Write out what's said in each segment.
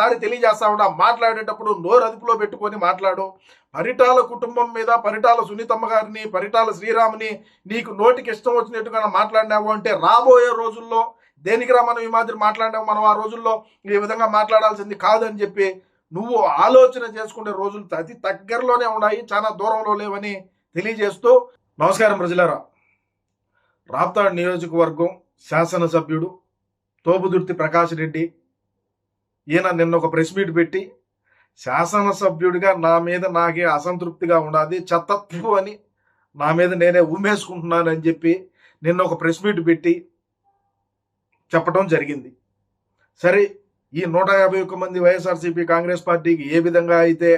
ఒక్కసారి తెలియజేస్తా ఉన్నా మాట్లాడేటప్పుడు నోరు అదుపులో పెట్టుకొని మాట్లాడు. పరిటాల కుటుంబం మీద పరిటాల సునీతమ్మ గారిని పరిటాల శ్రీరాముని నీకు నోటికి ఇష్టం వచ్చినట్టుగా మాట్లాడినావు అంటే రాబోయే రోజుల్లో దేనికిరా మనం ఈ మాదిరి మాట్లాడినాము మనం ఆ రోజుల్లో ఈ విధంగా మాట్లాడాల్సింది కాదని చెప్పి నువ్వు ఆలోచన చేసుకునే రోజులు అతి దగ్గరలోనే ఉన్నాయి చాలా దూరంలో లేవని తెలియజేస్తూ నమస్కారం ప్రజలారా. రాప్తాడు నియోజకవర్గం శాసనసభ్యుడు తోపుదుర్తి ప్రకాష్ రెడ్డి ఈయన నిన్న ఒక ప్రెస్ మీట్ పెట్టి శాసనసభ్యుడిగా నా మీద నాకే అసంతృప్తిగా ఉన్నది చెత్తత్వం అని నా మీద నేనే ఉమ్మేసుకుంటున్నానని చెప్పి నిన్న ఒక ప్రెస్ మీట్ పెట్టి చెప్పడం జరిగింది. సరే ఈ నూట యాభై ఒక్క మంది వైఎస్ఆర్సీపీ కాంగ్రెస్ పార్టీకి ఏ విధంగా అయితే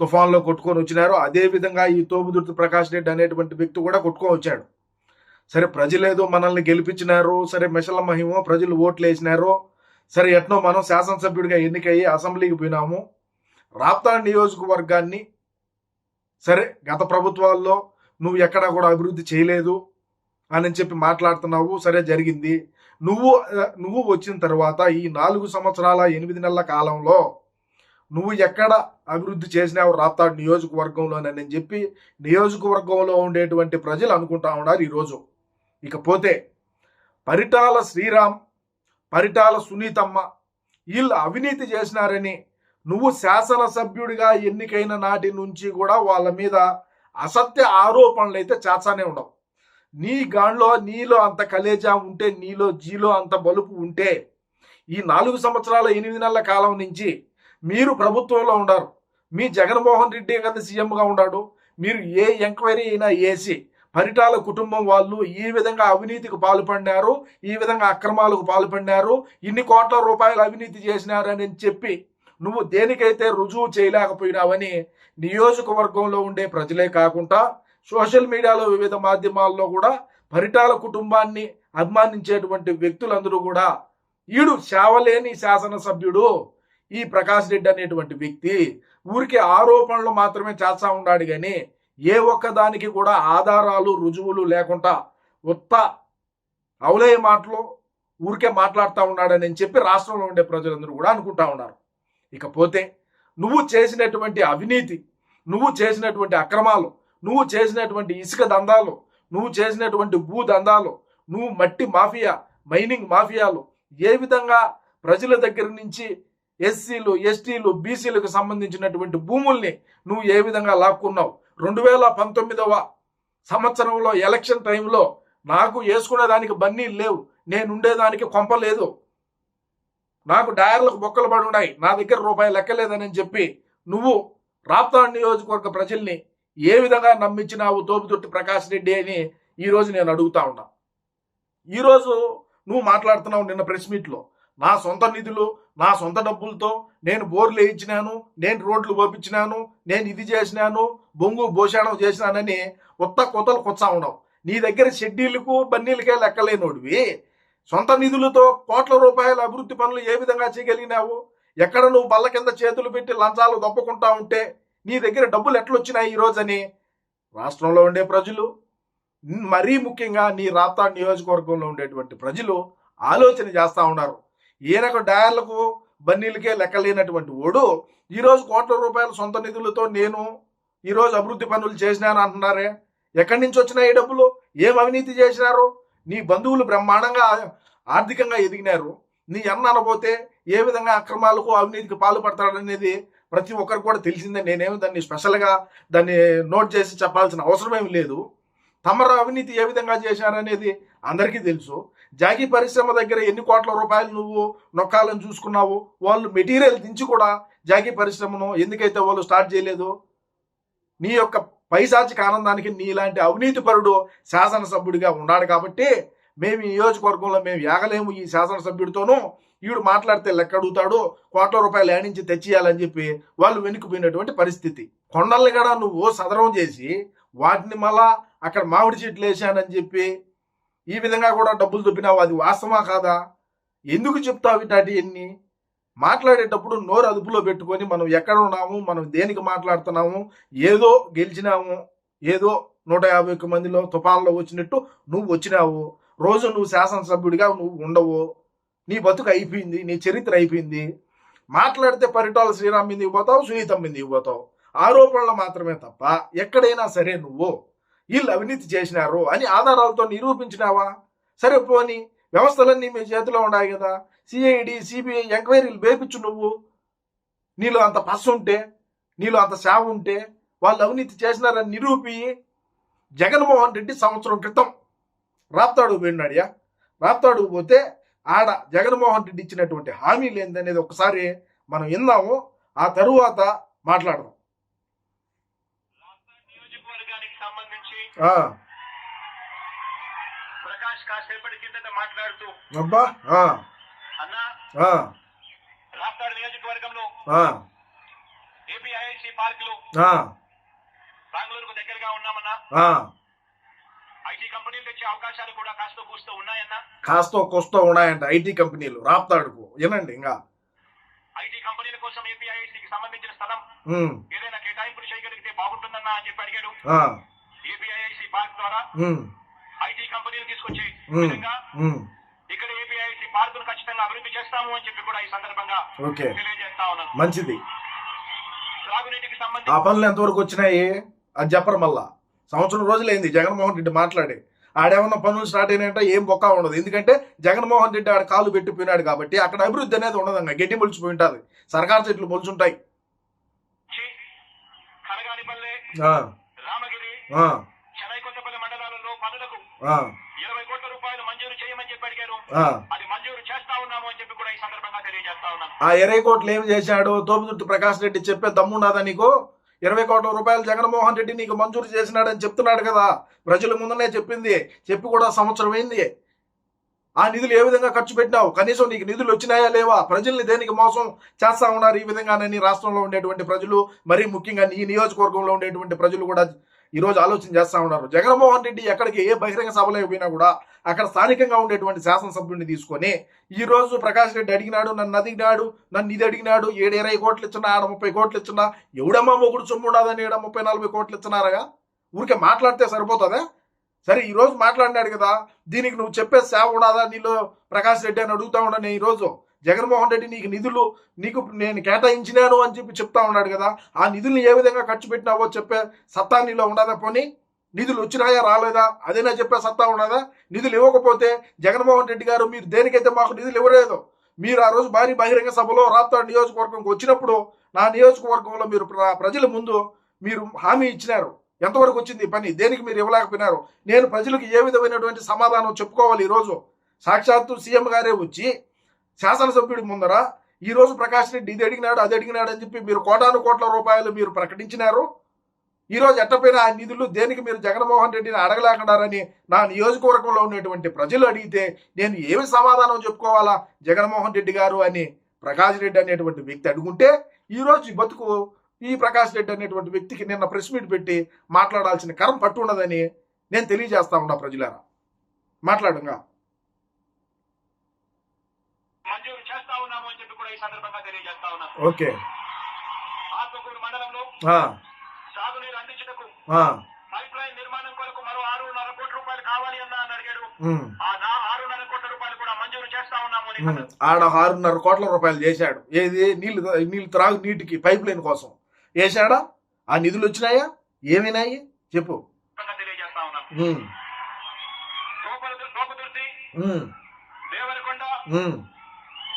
తుఫాన్లో కొట్టుకొని వచ్చినారో అదే విధంగా ఈ తోపుదుర్తి ప్రకాష్ రెడ్డి అనేటువంటి వ్యక్తి కూడా కొట్టుకొని వచ్చాడు. సరే ప్రజలేదో మనల్ని గెలిపించినారు సరే మిషల మహిమో ప్రజలు ఓట్లు వేసినారు సరే ఎట్నో మనం శాసనసభ్యుడిగా ఎన్నికయ్యి అసెంబ్లీకి పోయినాము. రాప్తాడు నియోజకవర్గాన్ని సరే గత ప్రభుత్వాల్లో నువ్వు ఎక్కడా కూడా అభివృద్ధి చేయలేదు అని చెప్పి మాట్లాడుతున్నావు. సరే జరిగింది. నువ్వు నువ్వు వచ్చిన తర్వాత ఈ నాలుగు సంవత్సరాల ఎనిమిది నెలల కాలంలో నువ్వు ఎక్కడ అభివృద్ధి చేసినావు రాప్తాడు నియోజకవర్గంలోనని చెప్పి నియోజకవర్గంలో ఉండేటువంటి ప్రజలు అనుకుంటా ఉన్నారు ఈరోజు. ఇకపోతే పరిటాల శ్రీరామ్ పరిటాల సునీతమ్మ. వీళ్ళు అవినీతి చేసినారని నువ్వు శాసనసభ్యుడిగా ఎన్నికైన నాటి నుంచి కూడా వాళ్ళ మీద అసత్య ఆరోపణలు అయితే చేస్తానే ఉండవు. నీ గాండ్లో నీలో అంత కలేజా ఉంటే నీలో జీలో అంత బలుపు ఉంటే ఈ నాలుగు సంవత్సరాల ఎనిమిది నెలల కాలం నుంచి మీరు ప్రభుత్వంలో ఉన్నారు మీ జగన్మోహన్ రెడ్డి కదా సీఎంగా ఉన్నాడు మీరు ఏ ఎంక్వైరీ అయినా వేసి పరిటాల కుటుంబం వాళ్ళు ఈ విధంగా అవినీతికి పాల్పడినారు ఈ విధంగా అక్రమాలకు పాల్పడినారు ఇన్ని కోట్ల రూపాయలు అవినీతి చేసినారని చెప్పి నువ్వు దేనికైతే రుజువు చేయలేకపోయినావని నియోజకవర్గంలో ఉండే ప్రజలే కాకుండా సోషల్ మీడియాలో వివిధ మాధ్యమాల్లో కూడా పరిటాల కుటుంబాన్ని అభిమానించేటువంటి వ్యక్తులందరూ కూడా ఈడు సేవలేని శాసనసభ్యుడు ఈ ప్రకాష్ రెడ్డి అనేటువంటి వ్యక్తి ఊరికి ఆరోపణలు మాత్రమే చేస్తా ఉన్నాడు కానీ ఏ ఒక్కదానికి కూడా ఆధారాలు రుజువులు లేకుండా ఉత్త అవలేయ మాటలు ఊరికే మాట్లాడుతూ ఉన్నాడని చెప్పి రాష్ట్రంలో ఉండే ప్రజలందరూ కూడా అనుకుంటా ఉన్నారు. ఇకపోతే నువ్వు చేసినటువంటి అవినీతి నువ్వు చేసినటువంటి అక్రమాలు నువ్వు చేసినటువంటి ఇసుక దందాలు నువ్వు చేసినటువంటి భూ దందాలు నువ్వు మట్టి మాఫియా మైనింగ్ మాఫియాలు ఏ విధంగా ప్రజల దగ్గర నుంచి ఎస్సీలు ఎస్టీలు బీసీలకు సంబంధించినటువంటి భూముల్ని నువ్వు ఏ విధంగా లాక్కున్నావు? రెండు వేల పంతొమ్మిదవ సంవత్సరంలో ఎలక్షన్ టైంలో నాకు వేసుకునేదానికి బన్నీ బన్నీలు లేవు. నేను ఉండేదానికి కొంప లేదు. నాకు డయర్లకు బొక్కలు పడి ఉన్నాయి. నా దగ్గర రూపాయి లెక్కలేదని చెప్పి నువ్వు రాప్తాడ్ నియోజకవర్గ ప్రజల్ని ఏ విధంగా నమ్మించినావు? తోపుతొట్టి ప్రకాష్ రెడ్డి అని ఈరోజు నేను అడుగుతా ఉన్నా. ఈరోజు నువ్వు మాట్లాడుతున్నావు నిన్న ప్రెస్ మీట్లో. నా సొంత నిధులు నా సొంత డబ్బులతో నేను బోర్లు వేయించినాను నేను రోడ్లు పంపించినాను నేను ఇది చేసినాను బొంగు భోషాణం చేసినానని కొత్త కొత్తలు కొచ్చా ఉండవు. నీ దగ్గర షెడ్యూళ్ళకు బన్నీలకే లెక్కలేనోడివి. సొంత నిధులతో కోట్ల రూపాయల అభివృద్ధి పనులు ఏ విధంగా చేయగలిగినావు? ఎక్కడ నువ్వు బల్ల కింద చేతులు పెట్టి లంచాలు దప్పుకుంటా ఉంటే నీ దగ్గర డబ్బులు ఎట్లొచ్చినాయి ఈ రాష్ట్రంలో ఉండే ప్రజలు మరీ ముఖ్యంగా నీ రాప్తా నియోజకవర్గంలో ఉండేటువంటి ప్రజలు ఆలోచన చేస్తూ ఉన్నారు. ఈయనకు డయర్లకు బన్నీలకే లెక్కలేనటువంటి ఓడు ఈరోజు కోట్ల రూపాయల సొంత నిధులతో నేను ఈరోజు అభివృద్ధి పనులు చేసినాను అంటున్నారే? ఎక్కడి నుంచి వచ్చినాయి ఈ డబ్బులు? ఏం అవినీతి చేసినారు? నీ బంధువులు బ్రహ్మాండంగా ఆర్థికంగా ఎదిగినారు. నీ అన్న అనబోతే ఏ విధంగా అక్రమాలకు అవినీతికి పాల్పడతాడనేది ప్రతి ఒక్కరికి కూడా తెలిసిందే. నేనేమి దాన్ని స్పెషల్గా దాన్ని నోట్ చేసి చెప్పాల్సిన అవసరం ఏమి లేదు. తమరు అవినీతి ఏ విధంగా చేశారనేది అందరికీ తెలుసు. జాగి పరిశ్రమ దగ్గర ఎన్ని కోట్ల రూపాయలు నువ్వు నొక్కాలని చూసుకున్నావు? వాళ్ళు మెటీరియల్ దించి కూడా జాగి పరిశ్రమను ఎందుకైతే వాళ్ళు స్టార్ట్ చేయలేదు? నీ యొక్క పైశాచిక ఆనందానికి నీలాంటి అవినీతి పరుడు శాసనసభ్యుడిగా ఉన్నాడు కాబట్టి మేము ఈ నియోజకవర్గంలో మేము యాగలేము ఈ శాసనసభ్యుడితోనూ. ఈడు మాట్లాడితే లెక్క అడుగుతాడు కోట్ల రూపాయలు ఏడించి తెచ్చియాలని చెప్పి వాళ్ళు వెనుకపోయినటువంటి పరిస్థితి. కొండల్ని కూడా నువ్వు సదరం చేసి వాటిని మళ్ళా అక్కడ మామిడి చెట్లు వేసానని చెప్పి ఈ విధంగా కూడా డబ్బులు దొబ్బినావు అది వాస్తవా కాదా? ఎందుకు చెప్తావు ఇటాటి ఎన్ని? మాట్లాడేటప్పుడు నోరు అదుపులో పెట్టుకొని మనం ఎక్కడ ఉన్నాము మనం దేనికి మాట్లాడుతున్నాము ఏదో గెలిచినాము ఏదో నూట యాభై ఒక్క మందిలో తుఫాన్లో వచ్చినట్టు నువ్వు వచ్చినావు రోజు నువ్వు శాసనసభ్యుడిగా నువ్వు ఉండవు నీ బతుకు అయిపోయింది నీ చరిత్ర అయిపోయింది. మాట్లాడితే పరిటాల శ్రీరామ్ మీద ఇవ్వబోతావు సునీతం మీద ఇవ్వబోతావు ఆరోపణలు మాత్రమే తప్ప ఎక్కడైనా సరే నువ్వు వీళ్ళు అవినీతి చేసినారు అని ఆధారాలతో నిరూపించినావా? సరే పోని వ్యవస్థలన్నీ మీ చేతిలో ఉన్నాయి కదా. సిఐడి సిబిఐ ఎంక్వైరీలు వేపించు నువ్వు. నీలో అంత పస్సు ఉంటే నీలో అంత సేవ ఉంటే వాళ్ళు అవినీతి చేసినారని నిరూపి జగన్మోహన్ రెడ్డి సంవత్సరం క్రితం రాప్తాడు పోయినాడియా రాప్తాడు పోతే ఆడ జగన్మోహన్ రెడ్డి ఇచ్చినటువంటి హామీలు ఏందనేది ఒకసారి మనం విన్నాము ఆ తరువాత మాట్లాడదాం నియోజకవర్గానికి సంబంధించి ఆ, ప్రకాష్ కాసేపటి కిందట మాట్లాడుతూ అబ్బా ఆ, అన్న ఆ, రాప్తాడు నియోజకవర్గంలో ఆ, ఏపీఐఐసి పార్క్లో ఆ, బెంగళూరుకు దగ్గరగా ఉన్నామన్నా? ఆ. ఐటీ కంపెనీలు తెచ్చే అవకాశాలు కూడా కాస్త కూస్తూ ఉన్నాయన్నా? కాస్తో కోస్తో ఉన్నాయంట ఐటీ కంపెనీలు రాప్తాడుకు. వినండి ఇంకా. ఐటీ కంపెనీల కోసం ఏపీఐఐసికి సంబంధించిన స్థలం ఏదైనా కేటాయింపులు చేయగలిగితే బాగుంటుందన్నా అని చెప్పి అడిగాడు ఆ, ఏపీఐఐసి పార్క్ ద్వారా ఉమ్, ఐటీ కంపెనీలు తీసుకొచ్చే విధంగా ఇక్కడ ఏపీఐఐసి పార్కును ఖచ్చితంగా అభివృద్ధి చేస్తాము అని చెప్పి కూడా ఈ సందర్భంగా తెలియజేస్తా ఉన్నాను. మంచిది. త్రాగునీటికి ఆ సంబంధించి పనులు ఎంతవరకు వచ్చినాయి? అది చెప్పరు మళ్ళా. సంవత్సరం రోజులైంది. జగన్మోహన్ రెడ్డి మాట్లాడి. ఆడేమన్నా పనులు స్టార్ట్ అయినాయంటే ఏం బొక్క ఉండదు. ఎందుకంటే జగన్మోహన్ రెడ్డి ఆడ కాలు పెట్టిపోయినాడు కాబట్టి అక్కడ అభివృద్ధి అనేది ఉండదు గడ్డి మొలిచిపోయి ఉంటుంది సర్కారు చెట్లు మొలుచుంటాయి. ఆ, రామగిరి ఆ, చెన్నై కొత్తపల్లి మండలాలలో పనులకు ఆ, ఇరవై కోట్ల రూపాయలు మంజూరు చేయమని చెప్పి అడిగారు. ఆ. అది మంజూరు చేస్తా ఉన్నాము అని చెప్పి కూడా ఈ సందర్భంగా తెలియజేస్తా ఉన్నాను ఆ ఇరవై కోట్లు ఏం చేశాడు? తోపుదుర్తి ప్రకాష్ రెడ్డి చెప్పే దమ్మున్నదా నీకు? ఇరవై కోట్ల రూపాయలు జగన్మోహన్ రెడ్డి నీకు మంజూరు చేసినాడని చెప్తున్నాడు కదా. ప్రజల ముందునే చెప్పింది. చెప్పి కూడా సంవత్సరం అయింది. ఆ నిధులు ఏ విధంగా ఖర్చు పెట్టినావు? కనీసం నీకు నిధులు వచ్చినాయా లేవా? ప్రజల్ని దేనికి మోసం చేస్తా ఉన్నారు ఈ విధంగానని రాష్ట్రంలో ఉండేటువంటి ప్రజలు? మరీ ముఖ్యంగా నీ నియోజకవర్గంలో ఉండేటువంటి ప్రజలు కూడా ఈ రోజు ఆలోచన చేస్తూ ఉన్నారు. జగన్మోహన్ రెడ్డి ఎక్కడికి ఏ బహిరంగ సభలో పోయినా కూడా అక్కడ స్థానికంగా ఉండేటువంటి శాసనసభ్యుడిని తీసుకొని ఈరోజు ప్రకాష్ రెడ్డి అడిగినాడు నన్ను అడిగినాడు నన్ను ఇది అడిగినాడు ఏడు ఇరవై కోట్లు ఇచ్చినా ఆడ ముప్పై కోట్లు ఇచ్చినా ఎవడమ్మా మొగుడు సొమ్ము ఉండదని ఏడ ముప్పై నలభై కోట్లు ఇచ్చినారగా? ఊరికే మాట్లాడితే సరిపోతుందా? సరే ఈరోజు మాట్లాడినాడు కదా దీనికి నువ్వు చెప్పే సేవ ఉండదా నీలో ప్రకాష్ రెడ్డి అని అడుగుతా ఉన్నాను ఈ రోజు. జగన్మోహన్ రెడ్డి నీకు నిధులు నీకు నేను కేటాయించినాను అని చెప్పి చెప్తా ఉన్నాడు కదా. ఆ నిధుల్ని ఏ విధంగా ఖర్చు పెట్టినావో చెప్పే సత్తా నీలో ఉండదా పోనీ? నిధులు వచ్చినాయా రాలేదా? అదేనా చెప్పే సత్తా ఉండదా నిధులు ఇవ్వకపోతే జగన్మోహన్ రెడ్డి గారు మీరు దేనికైతే మాకు నిధులు ఇవ్వలేదు మీరు ఆ రోజు భారీ బహిరంగ సభలో రాప్తాడు నియోజకవర్గంకి వచ్చినప్పుడు నా నియోజకవర్గంలో మీరు ప్ర- ప్రజల ముందు మీరు హామీ ఇచ్చినారు. ఎంతవరకు వచ్చింది పని? దేనికి మీరు ఇవ్వలేకపోయినారు? నేను ప్రజలకు ఏ విధమైనటువంటి సమాధానం చెప్పుకోవాలి ఈరోజు? సాక్షాత్తు సీఎం గారే వచ్చి శాసనసభ్యుడి ముందర ఈ రోజు ప్రకాష్ రెడ్డి ఇది అడిగినాడు అది అడిగినాడు అని చెప్పి మీరు కోటాను కోట్ల రూపాయలు మీరు ప్రకటించినారు. ఈరోజు ఎట్టపోయిన ఆ నిధులు దేనికి మీరు జగన్మోహన్ రెడ్డిని అడగలేకున్నారని నా నియోజకవర్గంలో ఉన్నటువంటి ప్రజలు అడిగితే నేను ఏమి సమాధానం చెప్పుకోవాలా? జగన్మోహన్ రెడ్డి గారు అని ప్రకాష్ రెడ్డి అనేటువంటి వ్యక్తి అడుగుంటే ఈరోజు బతుకు ఈ ప్రకాష్ రెడ్డి అనేటువంటి వ్యక్తికి నిన్న ప్రెస్ మీట్ పెట్టి మాట్లాడాల్సిన కరం పట్టు ఉండదని నేను తెలియజేస్తా ఉన్నా ప్రజలారా. మాట్లాడుగా మంజూరు చేస్తా ఉన్నాము అని చెప్పి కూడా ఈ సందర్భంగా తెలియజేస్తా ఉన్నాను ఓకే. ఆత్మకూరు మండలంలో సాగునీరు అందించుటకు పైప్ లైన్ నిర్మాణం కొరకు మరో ఆరున్నర కోట్ల రూపాయలు కావాలి అన్న అని అడిగాడు. ఆ ఆరున్నర కోట్ల రూపాయలు కూడా మంజూరు చేస్తా ఉన్నాము. ఆడ ఆరున్నర కోట్ల రూపాయలు చేశాడు. ఏది నీళ్ళు నీళ్ళు త్రాగు నీటికి పైప్ లైన్ కోసం. వేశాడా ఆ నిధులు వచ్చినాయా? ఏమైనాయి? చెప్పు. తెలియజేస్తా ఉన్నాను దేవరకొండ ఉమ్,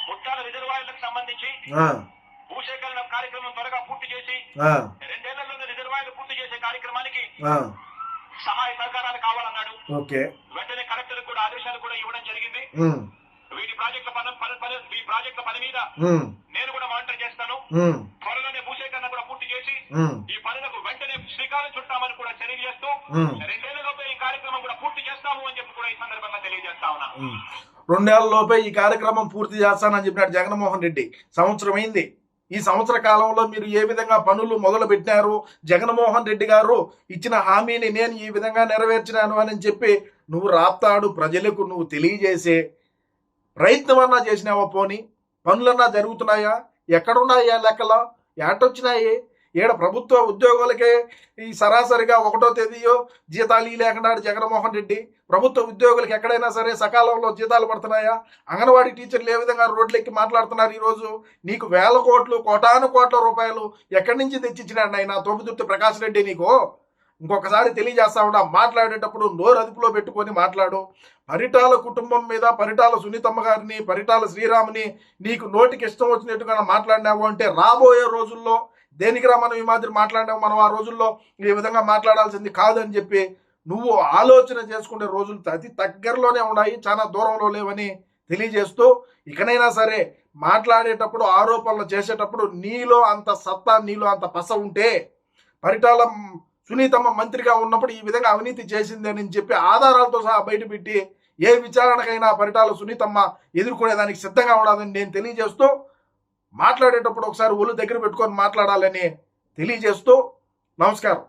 ముత్తాల రిజర్వాయర్లకు సంబంధించి ఆ, భూసేకరణ కార్యక్రమం త్వరగా పూర్తి చేసి రెండేళ్ళలో రిజర్వాయర్లు పూర్తి చేసే కార్యక్రమానికి సహాయ సహకారాలు కావాలన్నాడు. ఓకే. వెంటనే కలెక్టర్ కూడా ఆదేశాలు కూడా ఇవ్వడం జరిగింది. వీటి ప్రాజెక్టుల పని పని- పని- ఈ ప్రాజెక్టుల పని మీద నేను కూడా మానిటర్ చేస్తాను. త్వరలోనే భూసేకరణ కూడా పూర్తి చేసి ఈ పనులకు వెంటనే శ్రీకారం చుట్టామని కూడా తెలియజేస్తూ ఉమ్. రెండేళ్ళలోపే ఈ కార్యక్రమం కూడా పూర్తి చేస్తాము అని చెప్పి కూడా ఈ సందర్భంగా తెలియజేస్తా ఉన్నాను రెండేళ్ళలోపే లోపే ఈ కార్యక్రమం పూర్తి చేస్తానని చెప్పినాడు జగన్మోహన్ రెడ్డి. సంవత్సరం అయింది. ఈ సంవత్సర కాలంలో మీరు ఏ విధంగా పనులు మొదలు పెట్టినారు? జగన్మోహన్ రెడ్డి గారు ఇచ్చిన హామీని నేను ఈ విధంగా నెరవేర్చినాను అని చెప్పి నువ్వు రాప్తాడు ప్రజలకు నువ్వు తెలియజేసే ప్రయత్నమన్నా చేసినావా పోని? పనులన్నా జరుగుతున్నాయా? ఎక్కడున్నాయా లెక్కలా? ఎటొచ్చినాయి ఈడ ప్రభుత్వ ఉద్యోగులకే ఈ సరాసరిగా ఒకటో తేదీయో జీతాలు ఈ లేకుండా జగన్మోహన్ రెడ్డి ప్రభుత్వ ఉద్యోగులకు ఎక్కడైనా సరే సకాలంలో జీతాలు పడుతున్నాయా? అంగన్వాడీ టీచర్లు ఏ విధంగా రోడ్లెక్కి మాట్లాడుతున్నారు ఈరోజు? నీకు వేల కోట్లు కోటాను కోట్ల రూపాయలు ఎక్కడి నుంచి తెచ్చిచ్చినాడు ఆయన తోపుదుర్తి ప్రకాష్ రెడ్డి నీకు? ఇంకొకసారి తెలియజేస్తా ఉన్నా మాట్లాడేటప్పుడు నోరు అదుపులో పెట్టుకొని మాట్లాడు. పరిటాల కుటుంబం మీద పరిటాల సునీతమ్మ గారిని పరిటాల శ్రీరాముని నీకు నోటికి ఇష్టం వచ్చినట్టుగా మాట్లాడినావు అంటే రాబోయే రోజుల్లో దేనికిరా మనం ఈ మాదిరి మాట్లాడాం మనం ఆ రోజుల్లో ఈ విధంగా మాట్లాడాల్సింది కాదని చెప్పి నువ్వు ఆలోచన చేసుకునే రోజులు అతి దగ్గరలోనే ఉన్నాయి చాలా దూరంలో లేవని తెలియజేస్తూ ఇకనైనా సరే మాట్లాడేటప్పుడు ఆరోపణలు చేసేటప్పుడు నీలో అంత సత్తా నీలో అంత పస ఉంటే పరిటాల సునీతమ్మ మంత్రిగా ఉన్నప్పుడు ఈ విధంగా అవినీతి చేసింది అని చెప్పి ఆధారాలతో సహా బయటపెట్టి ఏ విచారణకైనా పరిటాల సునీతమ్మ ఎదుర్కొనేదానికి సిద్ధంగా ఉండాలని నేను తెలియజేస్తూ మాట్లాడేటప్పుడు ఒకసారి ఒళ్ళు దగ్గర పెట్టుకొని మాట్లాడాలని తెలియజేస్తూ నమస్కారం.